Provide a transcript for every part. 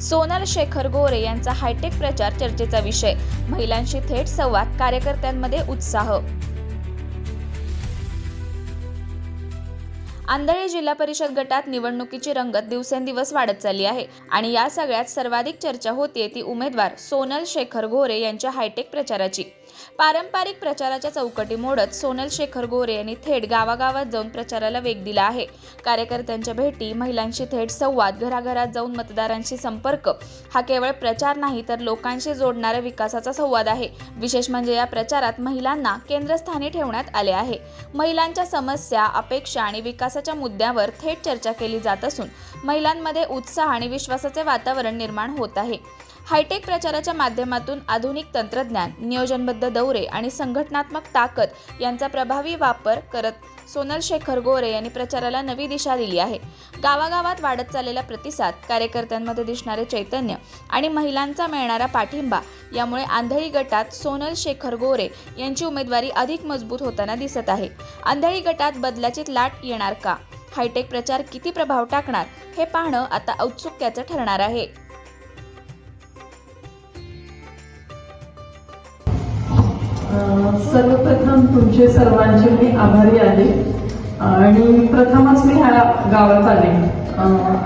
सोनल शेखर गोरे यांचा हायटेक प्रचार चर्चेचा विषय. महिलांशी थेट संवाद कार्यकर्त्यांमध्ये उत्साह. आंधळे जिल्हा परिषद गटात निवडणुकीची रंगत दिवसेंदिवस वाढत चालली आहे आणि या सगळ्यात सर्वाधिक चर्चा होतीये ती उमेदवार सोनल शेखर गोरे यांच्या हायटेक प्रचाराची. पारंपरिक प्रचाराच्या चौकटी मोडत सोनल शेखर गोरे यांनी थेट गावागावात जाऊन प्रचाराला वेग दिला आहे. कार्यकर्त्यांच्या भेटी महिलांशी थेट संवाद घराघरात जाऊन मतदारांशी संपर्क हा केवळ प्रचार नाही तर लोकांशी जोडणारा विकासाचा संवाद आहे. विशेष म्हणजे या प्रचारात महिलांना केंद्रस्थानी ठेवण्यात आले आहे. महिलांच्या समस्या अपेक्षा आणि विकासाच्या मुद्द्यावर थेट चर्चा केली जात असून महिलांमध्ये उत्साह आणि विश्वासाचे वातावरण निर्माण होत आहे. हायटेक प्रचाराच्या माध्यमातून आधुनिक तंत्रज्ञान नियोजनबद्ध दौरे आणि संघटनात्मक ताकद यांचा प्रभावी वापर करत सोनल शेखर गोरे यांनी प्रचाराला नवी दिशा दिली आहे. गावागावात वाढत चाललेला प्रतिसाद कार्यकर्त्यांमध्ये दिसणारे चैतन्य आणि महिलांचा मिळणारा पाठिंबा यामुळे आंधळी गटात सोनल शेखर गोरे यांची उमेदवारी अधिक मजबूत होताना दिसत आहे. आंधळी गटात बदलाची लाट येणार का? हायटेक प्रचार किती प्रभाव टाकणार हे पाहणं आता औत्सुक्याचं ठरणार आहे. सर्वप्रथम तुमचे सर्वांचे मी आभारी आहे. आणि प्रथमच मी ह्या गावात आले.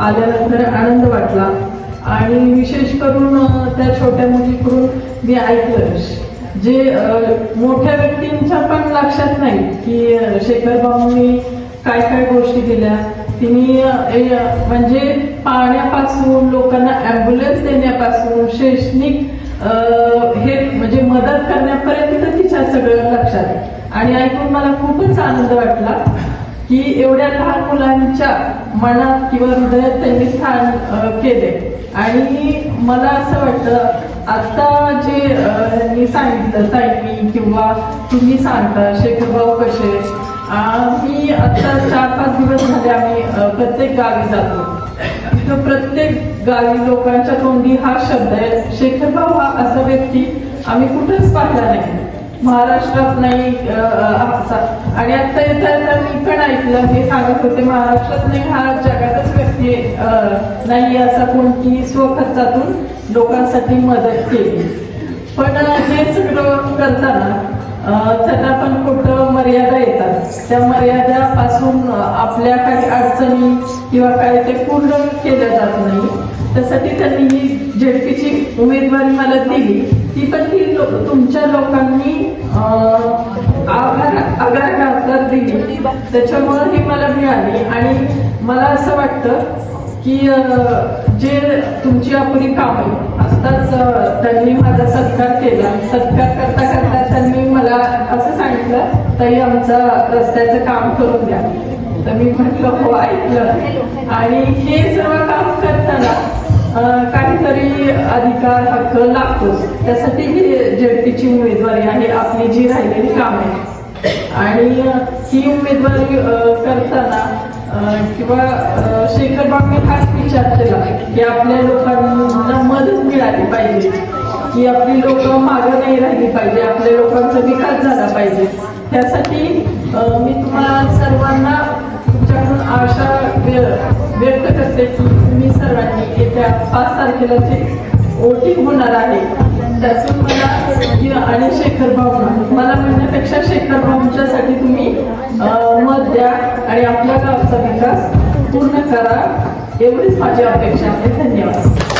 आल्यानंतर आनंद वाटला. आणि विशेष करून त्या छोट्या मुलीकडून मी ऐकलं. जे मोठ्या व्यक्तींच्या पण लक्षात नाही की शेखर भाऊंनी काय काय गोष्टी केल्या. तिने म्हणजे पाण्यापासून लोकांना ॲम्ब्युलन्स देण्यापासून शैक्षणिक हे म्हणजे मदत करण्यापर्यंत तिच्या सगळं लक्षात आहे. आणि ऐकून मला खूपच आनंद वाटला की एवढ्या लहान मुलांच्या मनात किंवा हृदयात त्यांनी स्थान केले. आणि मला असं वाटतं आता जे मी यांनी सांगितलं ताईंनी किंवा तुम्ही सांगता शेखरभाऊ कसे मी आता चार पाच दिवस झाले आम्ही प्रत्येक गावी जातो. तिथं प्रत्येक गावी लोकांच्या तोंडी हा शब्द आहे. शेखरभाऊ हा असा व्यक्ती आम्ही कुठंच पाहिला नाही. महाराष्ट्रात नाही आणि आता येता येता मी पण ऐकलं हे सांगत होते महाराष्ट्रात नाही हा जगातच व्यक्ती नाही असा कोणती स्वखर्चातून लोकांसाठी मदत केली. पण हे सगळं करताना त्यांना पण कुठं मर्यादा येतात. त्या मर्यादापासून आपल्या काही अडचणी किंवा काही ते पूर्ण केल्या जात नाही. त्यासाठी त्यांनी ही झेडपीची उमेदवारी मला दिली. ती पण ती लोक तुमच्या लोकांनी आभार आगार घालतात दिली. त्याच्यामुळं ही मला मिळाली. आणि मला असं वाटतं की जे तुमची आपली कामं आताच त्यांनी माझा सत्कार केला. सत्कार करता करता त्यांनी मला असं सांगितलं ताई आमचं रस्त्याचं काम करून द्या. तर मी म्हटलं हो ऐकलं. आणि हे सर्व काम करताना काहीतरी अधिकार हक्क लागतोच. त्यासाठी ही जेडपीची उमेदवारी आहे आपली जी राहिलेली काम. आहे आणि ही उमेदवारी करताना किंवा शेखर बाबी हाच विचार केला की आपल्या लोकांना मदत मिळाली पाहिजे. की आपली लोक मागं नाही राहिली पाहिजे आपल्या लोकांचा विकास झाला पाहिजे. त्यासाठी मी तुम्हाला सर्वांना तुमच्याकडून आशा व्यक्त करते की तुम्ही सर्वांनी येत्या पाच तारखेला जे वोटिंग होणार आहे त्यातून मला आणि शेखर भाऊ मला म्हणण्यापेक्षा शेखर भाऊंच्यासाठी तुम्ही मत द्या आणि आपल्या गावचा विकास पूर्ण करा. एवढीच माझी अपेक्षा आहे. धन्यवाद.